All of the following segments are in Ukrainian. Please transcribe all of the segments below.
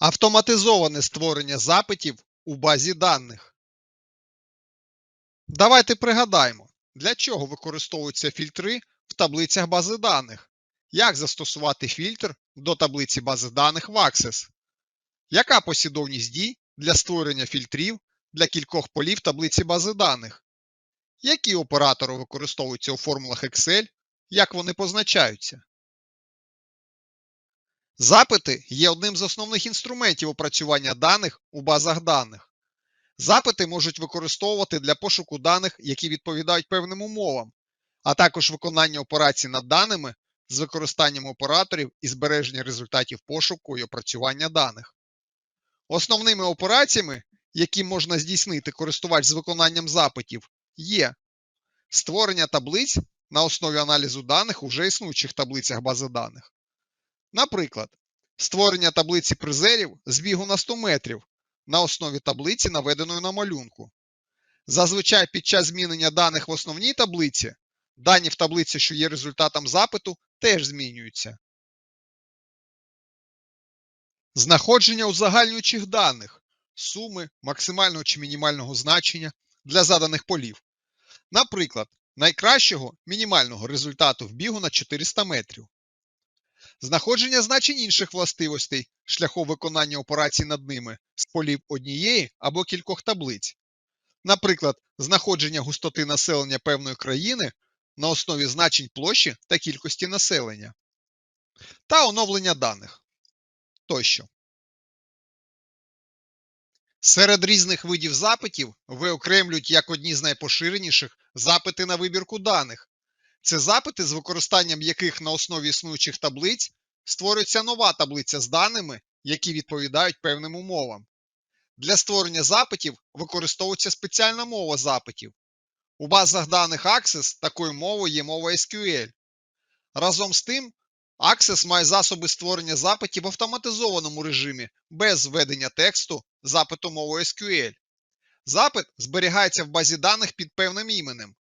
Автоматизоване створення запитів у базі даних. Давайте пригадаємо, для чого використовуються фільтри в таблицях бази даних, як застосувати фільтр до таблиці бази даних в Access, яка послідовність дій для створення фільтрів для кількох полів таблиці бази даних, які оператори використовуються у формулах Excel, як вони позначаються. Запити є одним з основних інструментів опрацювання даних у базах даних. Запити можуть використовувати для пошуку даних, які відповідають певним умовам, а також виконання операцій над даними з використанням операторів і збереження результатів пошуку і опрацювання даних. Основними операціями, які можна здійснити користувач з виконанням запитів, є створення таблиць на основі аналізу даних у вже існуючих таблицях бази даних. Наприклад, створення таблиці призерів з бігу на 100 метрів на основі таблиці, наведеної на малюнку. Зазвичай під час змінення даних в основній таблиці, дані в таблиці, що є результатом запиту, теж змінюються. Знаходження узагальнюючих даних суми максимального чи мінімального значення для заданих полів. Наприклад, найкращого мінімального результату в бігу на 400 метрів. Знаходження значень інших властивостей шляхом виконання операцій над ними з полів однієї або кількох таблиць. Наприклад, знаходження густоти населення певної країни на основі значень площі та кількості населення. Та оновлення даних. Тощо. Серед різних видів запитів виокремлюють як одні з найпоширеніших запити на вибірку даних. Це запити, з використанням яких на основі існуючих таблиць створюється нова таблиця з даними, які відповідають певним умовам. Для створення запитів використовується спеціальна мова запитів. У базах даних Access такою мовою є мова SQL. Разом з тим, Access має засоби створення запитів в автоматизованому режимі без введення тексту запиту мовою SQL. Запит зберігається в базі даних під певним іменем.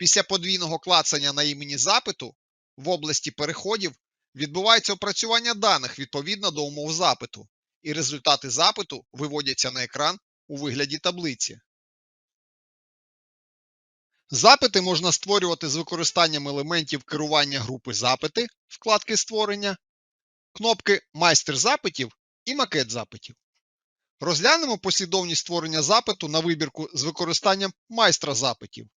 Після подвійного клацання на імені запиту в області переходів відбувається опрацювання даних відповідно до умов запиту, і результати запиту виводяться на екран у вигляді таблиці. Запити можна створювати з використанням елементів керування групи запити вкладки створення, кнопки Майстер запитів і макет запитів. Розглянемо послідовність створення запиту на вибірку з використанням майстра запитів.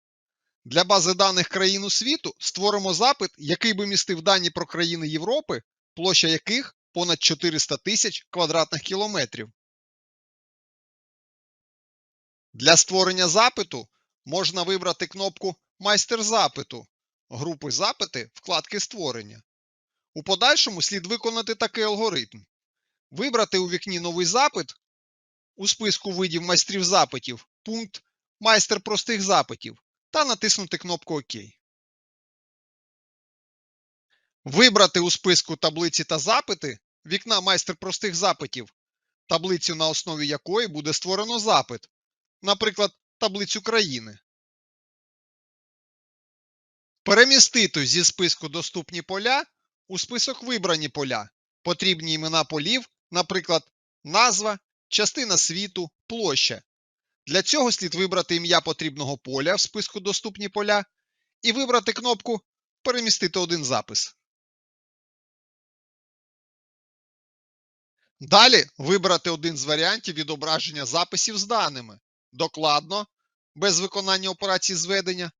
Для бази даних країн у світу створимо запит, який би містив дані про країни Європи, площа яких понад 400 тисяч квадратних кілометрів. Для створення запиту можна вибрати кнопку Майстер запиту групи запити вкладки створення. У подальшому слід виконати такий алгоритм. Вибрати у вікні новий запит у списку видів майстрів запитів пункт Майстер простих запитів та натиснути кнопку ОК. Вибрати у списку таблиці та запити вікна майстер простих запитів, таблицю на основі якої буде створено запит, наприклад, таблицю країни. Перемістити зі списку доступні поля у список вибрані поля, потрібні імена полів, наприклад, назва, частина світу, площа. Для цього слід вибрати ім'я потрібного поля в списку Доступні поля і вибрати кнопку Перемістити один запис. Далі вибрати один з варіантів відображення записів з даними докладно, без виконання операцій зведення,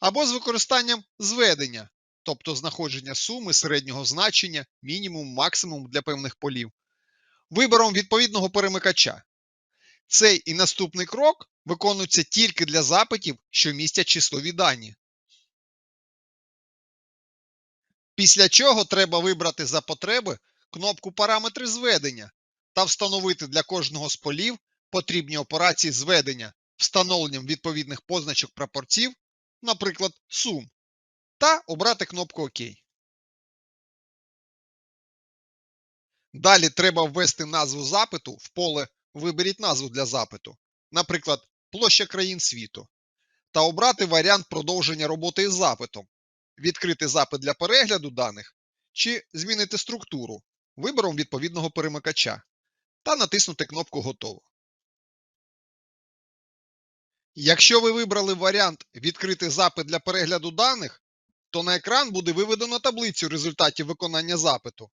або з використанням зведення, тобто знаходження суми середнього значення, мінімум, максимум для певних полів, вибором відповідного перемикача. Цей і наступний крок виконуються тільки для запитів, що містять числові дані. Після чого треба вибрати за потреби кнопку Параметри зведення та встановити для кожного з полів потрібні операції зведення встановленням відповідних позначок прапорців, наприклад, сум, та обрати кнопку ОК. Далі треба ввести назву запиту в поле Виберіть назву для запиту, наприклад, площа країн світу, та обрати варіант продовження роботи із запитом, відкрити запит для перегляду даних чи змінити структуру вибором відповідного перемикача та натиснути кнопку Готово. Якщо ви вибрали варіант Відкрити запит для перегляду даних, то на екран буде виведено таблицю результатів виконання запиту.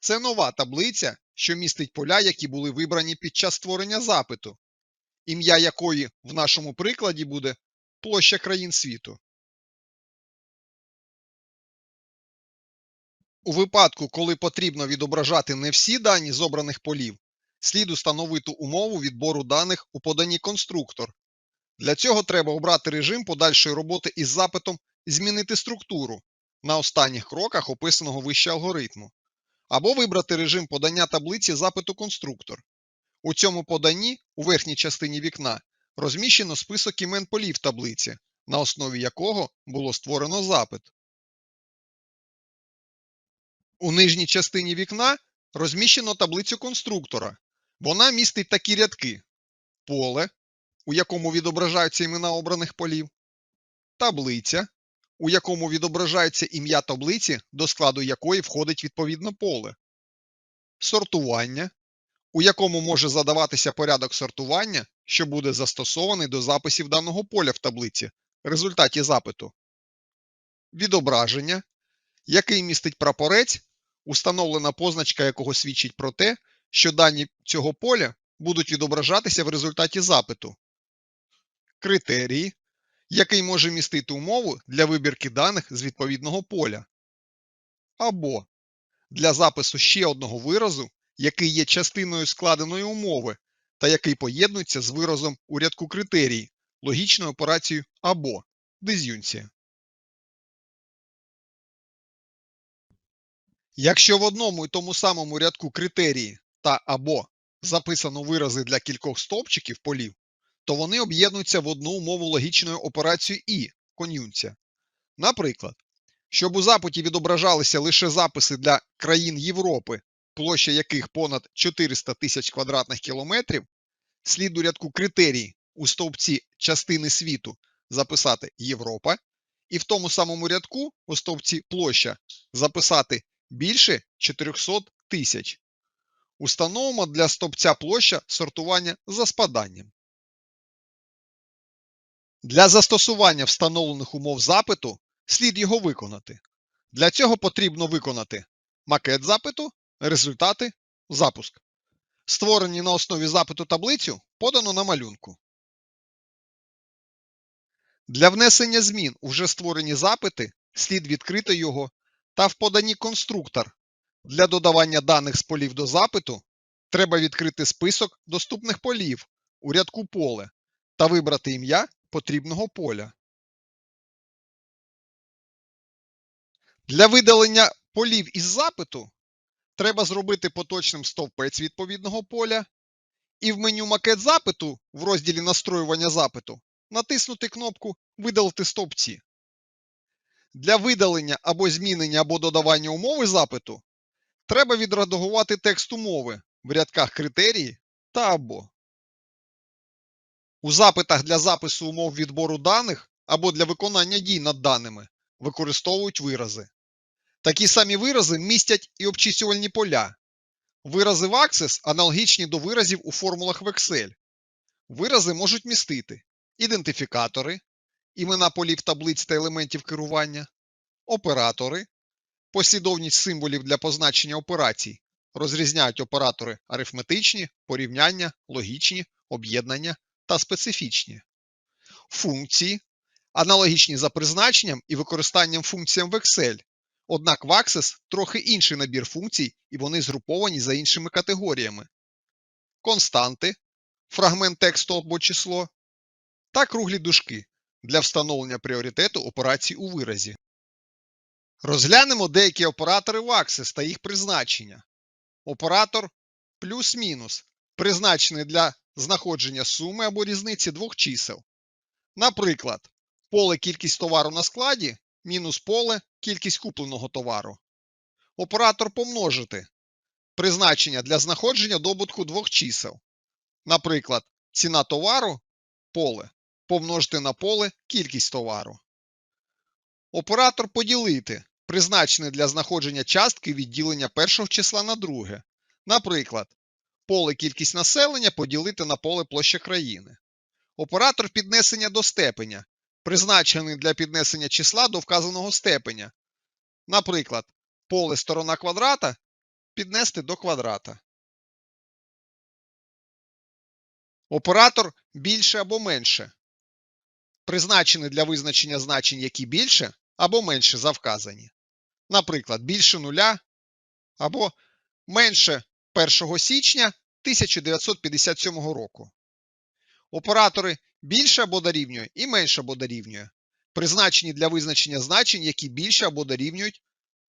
Це нова таблиця, що містить поля, які були вибрані під час створення запиту, ім'я якої в нашому прикладі буде площа країн світу. У випадку, коли потрібно відображати не всі дані з обраних полів, слід установити умову відбору даних у поданні конструктор. Для цього треба обрати режим подальшої роботи із запитом Змінити структуру на останніх кроках описаного вище алгоритму, або вибрати режим подання таблиці запиту конструктор. У цьому поданні у верхній частині вікна розміщено список імен полів таблиці, на основі якого було створено запит. У нижній частині вікна розміщено таблицю конструктора. Вона містить такі рядки: поле, у якому відображаються імена обраних полів, таблиця, у якому відображається ім'я таблиці, до складу якої входить відповідне поле, сортування, у якому може задаватися порядок сортування, що буде застосований до записів даного поля в таблиці результаті запиту, відображення, який містить прапорець, установлена позначка якого свідчить про те, що дані цього поля будуть відображатися в результаті запиту, критерії, який може містити умову для вибірки даних з відповідного поля, або для запису ще одного виразу, який є частиною складеної умови та який поєднується з виразом у рядку критерій, логічною операцією або диз'юнція. Якщо в одному і тому самому рядку критерії та або записано вирази для кількох стовпчиків полів, то вони об'єднуються в одну умову логічною операцією і кон'юнція. Наприклад, щоб у запиті відображалися лише записи для країн Європи, площа яких понад 400 тисяч квадратних кілометрів, слід у рядку критерій у стовпці частини світу записати Європа, і в тому самому рядку у стовпці площа записати більше 400 тисяч. Установимо для стовпця площа сортування за спаданням. Для застосування встановлених умов запиту слід його виконати. Для цього потрібно виконати макет запиту, результати, запуск. Створені на основі запиту таблицю подано на малюнку. Для внесення змін у вже створені запити слід відкрити його та в поданні конструктор. Для додавання даних з полів до запиту треба відкрити список доступних полів у рядку поле та вибрати ім'я потрібного поля. Для видалення полів із запиту треба зробити поточним стовпець відповідного поля і в меню макет запиту в розділі настроювання запиту натиснути кнопку Видалити стовпці. Для видалення або змінення або додавання умови запиту треба відредагувати текст умови в рядках критерії та або. У запитах для запису умов відбору даних або для виконання дій над даними використовують вирази. Такі самі вирази містять і обчислювальні поля. Вирази в Access аналогічні до виразів у формулах в Excel. Вирази можуть містити ідентифікатори, імена полів таблиць та елементів керування, оператори, послідовність символів для позначення операцій. Розрізняють оператори арифметичні, порівняння, логічні, об'єднання та специфічні. Функції, аналогічні за призначенням і використанням функціям в Excel. Однак в Access трохи інший набір функцій, і вони згруповані за іншими категоріями. Константи, фрагмент тексту або число, та круглі дужки для встановлення пріоритету операцій у виразі. Розглянемо деякі оператори в Access та їх призначення. Оператор плюс-мінус призначений для знаходження суми або різниці двох чисел. Наприклад, поле кількість товару на складі мінус поле кількість купленого товару. Оператор помножити призначення для знаходження добутку двох чисел. Наприклад, ціна товару поле помножити на поле кількість товару. Оператор поділити призначений для знаходження частки відділення першого числа на друге. Наприклад, поле кількість населення поділити на поле площа країни. Оператор піднесення до степеня, призначений для піднесення числа до вказаного степеня. Наприклад, поле сторона квадрата піднести до квадрата. Оператор більше або менше. Призначений для визначення значень, які більше або менше за вказані. Наприклад, більше нуля або менше 1 січня 1957 року. Оператори більше або дорівнює і менше або дорівнює. Призначені для визначення значень, які більше або дорівнюють,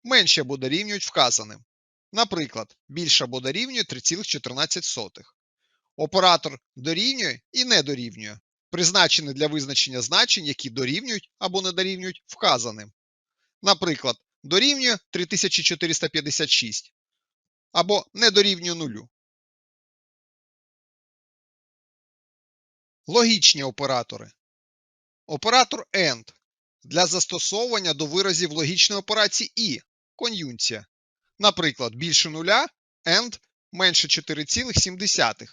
менше або дорівнюють вказаним. Наприклад, більше або дорівнює 3,14. Оператор дорівнює і не дорівнює. Призначений для визначення значень, які дорівнюють або не дорівнюють вказаним. Наприклад, дорівнює 3456 або не дорівнює нулю. Логічні оператори. Оператор AND для застосовування до виразів логічної операції І кон'юнція. Наприклад, більше нуля AND менше 4,7.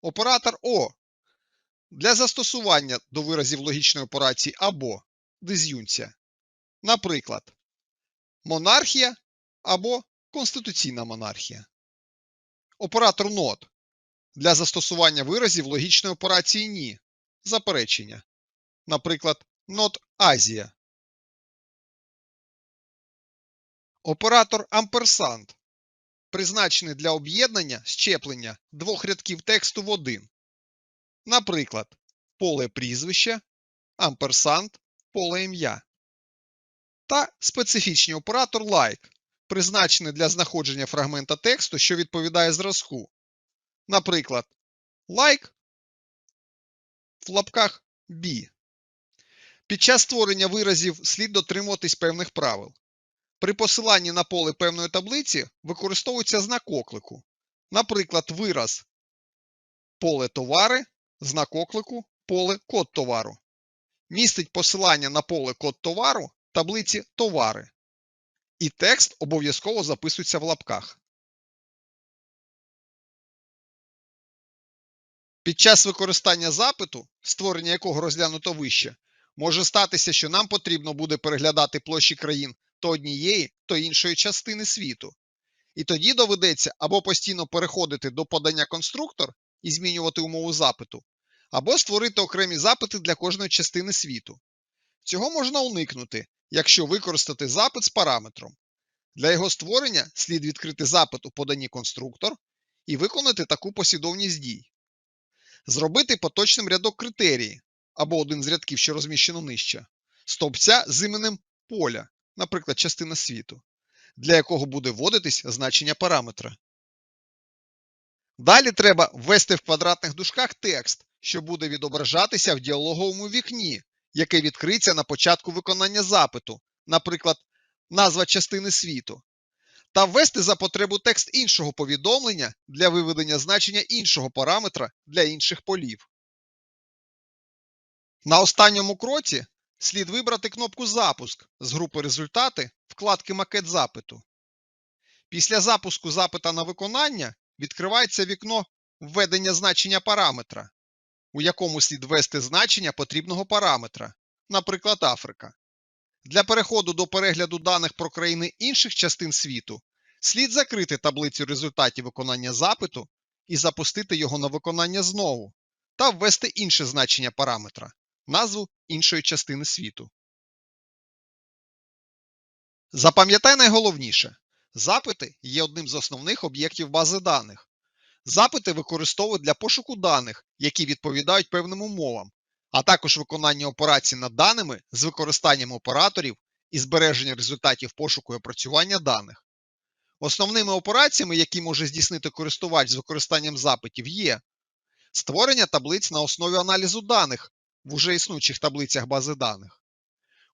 Оператор О для застосування до виразів логічної операції або диз'юнція. Наприклад, монархія або конституційна монархія. Оператор NOT для застосування виразів логічної операції ні. Заперечення. Наприклад, NOT Азія. Оператор амперсанд призначений для об'єднання щеплення двох рядків тексту в один. Наприклад, поле прізвище, амперсанд, поле ім'я. Та специфічний оператор like, призначений для знаходження фрагмента тексту, що відповідає зразку. Наприклад, like в лапках B. Під час створення виразів слід дотримуватись певних правил. При посиланні на поле певної таблиці використовується знак оклику. Наприклад, вираз поле товари, знак оклику, поле код товару. Містить посилання на поле код товару таблиці товари. І текст обов'язково записується в лапках. Під час використання запиту, створення якого розглянуто вище, може статися, що нам потрібно буде переглядати площі країн то однієї, то іншої частини світу. І тоді доведеться або постійно переходити до подання конструктор і змінювати умову запиту, або створити окремі запити для кожної частини світу. Цього можна уникнути, якщо використати запит з параметром. Для його створення слід відкрити запит у поданні конструктор і виконати таку послідовність дій. Зробити поточним рядок критерії або один з рядків, що розміщено нижче, стовпця з іменем поля, наприклад, частина світу, для якого буде вводитись значення параметра. Далі треба ввести в квадратних дужках текст, що буде відображатися в діалоговому вікні, яке відкриється на початку виконання запиту, наприклад, назва частини світу, та ввести за потребу текст іншого повідомлення для виведення значення іншого параметра для інших полів. На останньому кроці слід вибрати кнопку Запуск з групи Результати вкладки Макет запиту. Після запуску запита на виконання відкривається вікно Введення значення параметра, у якому слід ввести значення потрібного параметра, наприклад, Африка. Для переходу до перегляду даних про країни інших частин світу слід закрити таблицю результатів виконання запиту і запустити його на виконання знову та ввести інше значення параметра назву іншої частини світу. Запам'ятай найголовніше. Запити є одним з основних об'єктів бази даних. Запити використовують для пошуку даних, які відповідають певним умовам, а також виконання операцій над даними з використанням операторів і збереження результатів пошуку і опрацювання даних. Основними операціями, які може здійснити користувач з використанням запитів, є створення таблиць на основі аналізу даних в уже існуючих таблицях бази даних,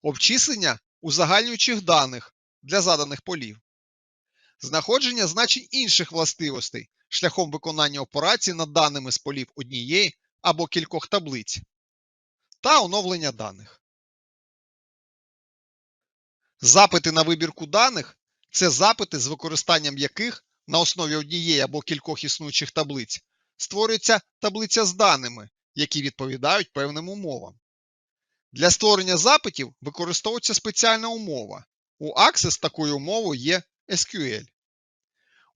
обчислення узагальнюючих даних для заданих полів, знаходження значень інших властивостей шляхом виконання операцій над даними з полів однієї або кількох таблиць та оновлення даних. Запити на вибірку даних це запити, з використанням яких на основі однієї або кількох існуючих таблиць, створюється таблиця з даними, які відповідають певним умовам. Для створення запитів використовується спеціальна умова. У Access такою умовою є SQL.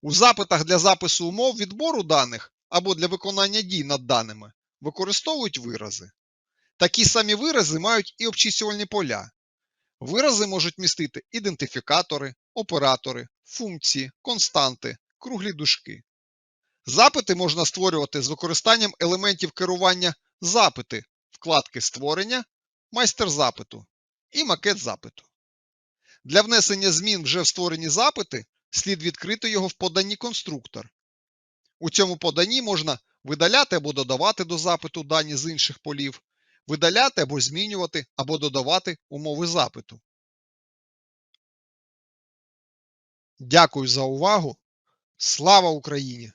У запитах для запису умов відбору даних або для виконання дій над даними використовують вирази. Такі самі вирази мають і обчислювальні поля. Вирази можуть містити ідентифікатори, оператори, функції, константи, круглі дужки. Запити можна створювати з використанням елементів керування запити, вкладки створення, майстер запиту і макет запиту. Для внесення змін вже в створені запити слід відкрити його в поданні конструктор. У цьому поданні можна видаляти або додавати до запиту дані з інших полів, видаляти або змінювати або додавати умови запиту. Дякую за увагу. Слава Україні!